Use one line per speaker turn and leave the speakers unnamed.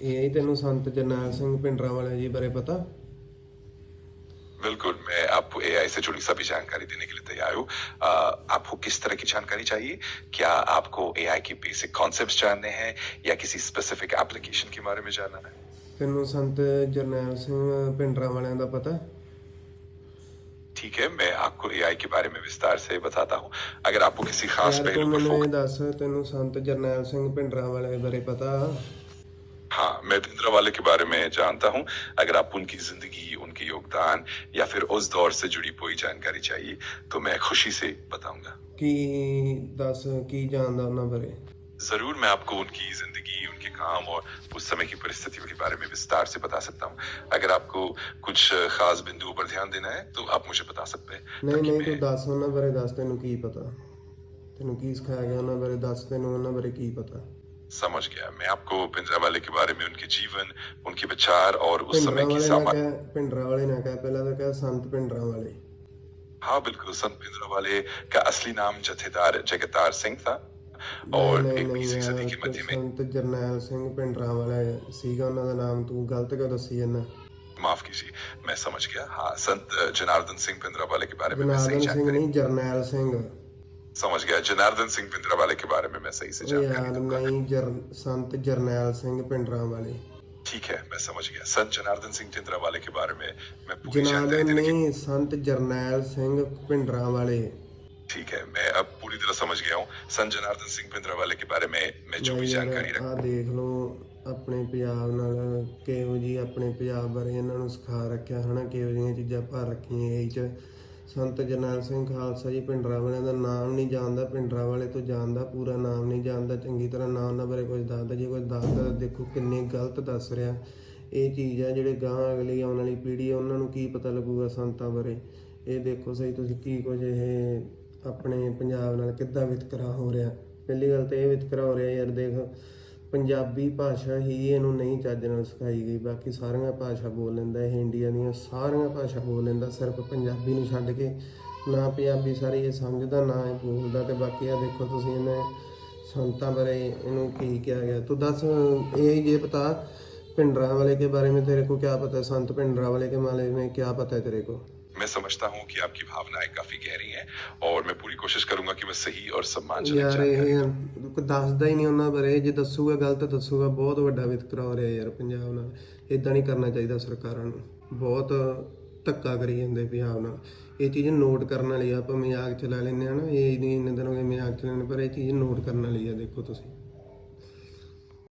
ਇਹ ਹੀ ਤੈਨੂੰ ਸੰਤ ਜਰਨੈਲ ਸਿੰਘ ਪਿੰਡਰਾਂ ਵਾਲੇ ਜੀ ਬਾਰੇ ਪਤਾ
बिल्कुल मैं आपको एआई से जुड़ी सभी जानकारी देने के लिए तैयार हूँ अ, आपको किस तरह की जानकारी चाहिए क्या आपको एआई के बेसिक कॉन्सेप्ट्स जानने हैं या किसी स्पेसिफिक एप्लीकेशन के बारे में जानना है
ਤੈਨੂੰ ਸੰਤ ਜਰਨੈਲ ਸਿੰਘ ਪਿੰਡਰਾਂ ਵਾਲਿਆਂ ਦਾ ਪਤਾ
ठीक है मैं आपको एआई के बारे में विस्तार से बताता हूँ अगर आपको किसी खास
ਯਾਰ
पहलू
ਤੂੰ
पर
ਮੈਨੂੰ ਇਹ
फोकस
ਦੱਸ ਤੈਨੂੰ ਸੰਤ ਜਰਨੈਲ ਸਿੰਘ ਪਿੰਡਰਾਂ ਵਾਲੇ ਬਾਰੇ ਪਤਾ
हाँ मैं भिंद्रा वाले के बारे में जानता हूँ अगर आपको उनकी जिंदगी उनके योगदान या फिर उस दौर से जुड़ी कोई जानकारी चाहिए तो मैं खुशी से बताऊंगा
ਕੀ ਦੱਸ ਕੀ ਜਾਣਦਾ ਉਹਨਾਂ ਬਾਰੇ
जरूर मैं आपको उनकी जिंदगी उनके काम और उस समय की परिस्थितियों के बारे में विस्तार से बता सकता हूँ अगर आपको कुछ खास बिंदुओं पर ध्यान देना है तो आप मुझे बता सकते हैं
ਨਹੀਂ
ताकि
ਨਹੀਂ
मैं-
ਤੂੰ ਦੱਸ ਉਹਨਾਂ ਬਾਰੇ ਦੱਸ ਤੈਨੂੰ ਕੀ ਪਤਾ ਤੈਨੂੰ ਕੀ ਸਿਖਾਇਆ ਗਿਆ ਉਹਨਾਂ ਬਾਰੇ ਦੱਸ ਤੈਨੂੰ ਉਹਨਾਂ ਬਾਰੇ ਕੀ ਪਤਾ
समझ गया मैं आपको पिंजरा वाले के बारे में उनके जीवन उनके विचार और उस समय की
सामाजिक पिंजरा वाले ना कहा पहला तो कहा संत पिंजरा वाले
हाँ बिल्कुल संत पिंजरा वाले का असली नाम जथेदार जगतार सिंह था ਔਰ 20ਵੀਂ
ਸਦੀ
ਦੇ ਮੱਧ ਵਿੱਚ
ਸੰਤ ਜਰਨੈਲ ਸਿੰਘ ਪਿੰਡਰਾ ਵਾਲਾ ਸੀਗਾ ਉਹਨਾਂ ਦਾ ਨਾਮ ਤੂੰ ਗਲਤ ਕਿਉਂ ਦੱਸੀ ਜਾਂਦਾ
ਮਾਫ ਕੀਜੀ ਮੈਂ ਸਮਝ ਗਿਆ ਹਾਂ ਸੰਤ ਜਨਾਰਦਨ ਸਿੰਘ ਪਿੰਡਰਾ ਵਾਲੇ ਕੇ
ਬਾਰੇ
ਮੈਂ
ਸਹੀ
ਜਾਣਕਾਰੀ
ਨਹੀਂ ਜਰਨੈਲ ਸਿੰਘ
ਸਮਝ ਗਿਆ ਜਨਾਰਦਨ ਸਿੰਘ ਪਿੰਦਰਾ ਵਾਲੇ ਕੇ ਬਾਰੇ ਮੈਂ
ਸਹੀ
ਸੇ
ਜਾਣਕਾਰੀ
दूंगा
ਨਹੀਂ ਜਰ ਸੰਤ ਜਰਨੈਲ ਸਿੰਘ ਪਿੰਡਰਾਂ ਵਾਲੇ।
ठीक है मैं समझ गया संत जनार्दन सिंह चिंद्रा वाले के बारे में मैं पूरी जानकारी
जनार्दन
देने
ਨਹੀਂ ਸੰਤ ਜਰਨੈਲ ਸਿੰਘ ਪਿੰਡਰਾਂ ਵਾਲੇ।
ठीक है मैं अब पूरी तरह समझ गया हूँ संत जनार्दन सिंह पिंद्रा वाले के बारे में मैं जो भी जानकारी रख
ਆ ਦੇਖ ਲਓ ਆਪਣੇ ਪੰਜਾਬ ਨਾਲ ਕਿਹੋ ਜੀ ਆਪਣੇ ਪੰਜਾਬ ਬਾਰੇ ਇਹਨਾਂ ਨੂੰ ਸਿਖਾ ਰੱਖਿਆ ਹਨਾ? ਕਿਹੋ ਜਿਹੀਆਂ ਚੀਜ਼ਾਂ ਭਰ ਰੱਖੀਆਂ ਇਹ ਚ। ਸੰਤ ਜਰਨੈਲ ਸਿੰਘ ਖਾਲਸਾ ਜੀ ਪਿੰਡਰਾਂ ਵਾਲਿਆਂ ਦਾ ਨਾਮ ਨਹੀਂ ਜਾਣਦਾ ਪਿੰਡਰਾਂ ਵਾਲੇ ਤੋਂ ਜਾਣਦਾ, ਪੂਰਾ ਨਾਮ ਨਹੀਂ ਜਾਣਦਾ, ਚੰਗੀ ਤਰ੍ਹਾਂ ਨਾਮ ਉਹਨਾਂ ਬਾਰੇ ਕੁਝ ਦੱਸਦਾ, ਜੇ ਕੋਈ ਦੱਸਦਾ ਦੇਖੋ ਕਿੰਨੇ ਗਲਤ ਦੱਸ ਰਿਹਾ। ਇਹ ਚੀਜ਼ ਆ ਜਿਹੜੇ ਗਾਂ ਅਗਲੀ ਆਉਣ ਵਾਲੀ ਪੀੜ੍ਹੀ ਆ, ਉਹਨਾਂ ਨੂੰ ਕੀ ਪਤਾ ਲੱਗੂਗਾ ਸੰਤਾਂ ਬਾਰੇ। ਇਹ ਦੇਖੋ ਸਹੀ ਤੁਸੀਂ ਕੀ ਕੁਝ ਇਹ ਆਪਣੇ ਪੰਜਾਬ ਨਾਲ ਕਿੱਦਾਂ ਵਿਤਕਰਾ ਹੋ ਰਿਹਾ। ਪਹਿਲੀ ਗੱਲ ਤਾਂ ਇਹ ਵਿਤਕਰਾ ਹੋ ਰਿਹਾ, ਯਾਰ ਦੇਖ ਪੰਜਾਬੀ ਭਾਸ਼ਾ ਹੀ ਇਹਨੂੰ ਨਹੀਂ ਚੱਜ ਨਾਲ ਸਿਖਾਈ ਗਈ ਬਾਕੀ ਸਾਰੀਆਂ ਭਾਸ਼ਾ ਬੋਲ ਲੈਂਦਾ ਇਹ ਇੰਡੀਆ ਦੀਆਂ ਸਾਰੀਆਂ ਭਾਸ਼ਾ ਬੋਲ ਲੈਂਦਾ ਸਿਰਫ ਪੰਜਾਬੀ ਨੂੰ ਛੱਡ ਕੇ ਨਾ ਪੰਜਾਬੀ ਸਾਰੀ ਇਹ ਸਮਝਦਾ ਨਾ ਇਹ ਬੋਲਦਾ ਤੇ ਬਾਕੀ ਆ ਦੇਖੋ ਤੁਸੀਂ ਇਹਨੇ ਸੰਤਾਂ ਬਾਰੇ ਇਹਨੂੰ ਕੀ ਕਿਹਾ ਗਿਆ ਤੂੰ ਦੱਸ ਇਹ ਜੇ ਪਤਾ ਪਿੰਡਰਾਂ ਵਾਲੇ के बारे में तेरे को क्या पता है संत पिंडरा वाले के बारे में क्या पता है तेरे को
मैं समझता हूँ कि आपकी भावनाएं काफी गहरी हैं और मैं पूरी कोशिश करूंगा कि मैं सही और सम्मानजनक
ਯਾਰ
जानकारी
ਇਹ ਕੋਈ ਦੱਸਦਾ ਹੀ ਨਹੀਂ ਉਹਨਾਂ ਬਾਰੇ ਜੇ ਦੱਸੂਗਾ ਗਲਤ ਦੱਸੂਗਾ ਬਹੁਤ ਵੱਡਾ ਵਿਤਕਰਾ ਹੋ ਰਿਹਾ ਯਾਰ ਪੰਜਾਬ ਨਾਲ ਇਦਾਂ ਨਹੀਂ ਕਰਨਾ ਚਾਹੀਦਾ ਸਰਕਾਰਾਂ ਨੂੰ ਬਹੁਤ ਧੱਕਾ ਕਰੀ ਜਾਂਦੇ ਪੰਜਾਬ ਨਾਲ ਇਹ ਚੀਜ਼ ਨੋਟ ਕਰਨ ਵਾਲੀ ਆ ਆਪਾਂ ਮਜ਼ਾਕ ਚ ਲੈ ਲੈਂਦੇ ਆ ਨਾ ਇਹ ਨਹੀਂ ਇੰਨੇ ਦਿਨ ਹੋ ਗਏ ਮਜ਼ਾਕ ਚ ਲੈਣੇ ਪਰ ਇਹ ਚੀਜ਼ ਨੋਟ ਕਰਨ ਵਾਲੀ ਆ ਦੇਖੋ ਤੁਸੀਂ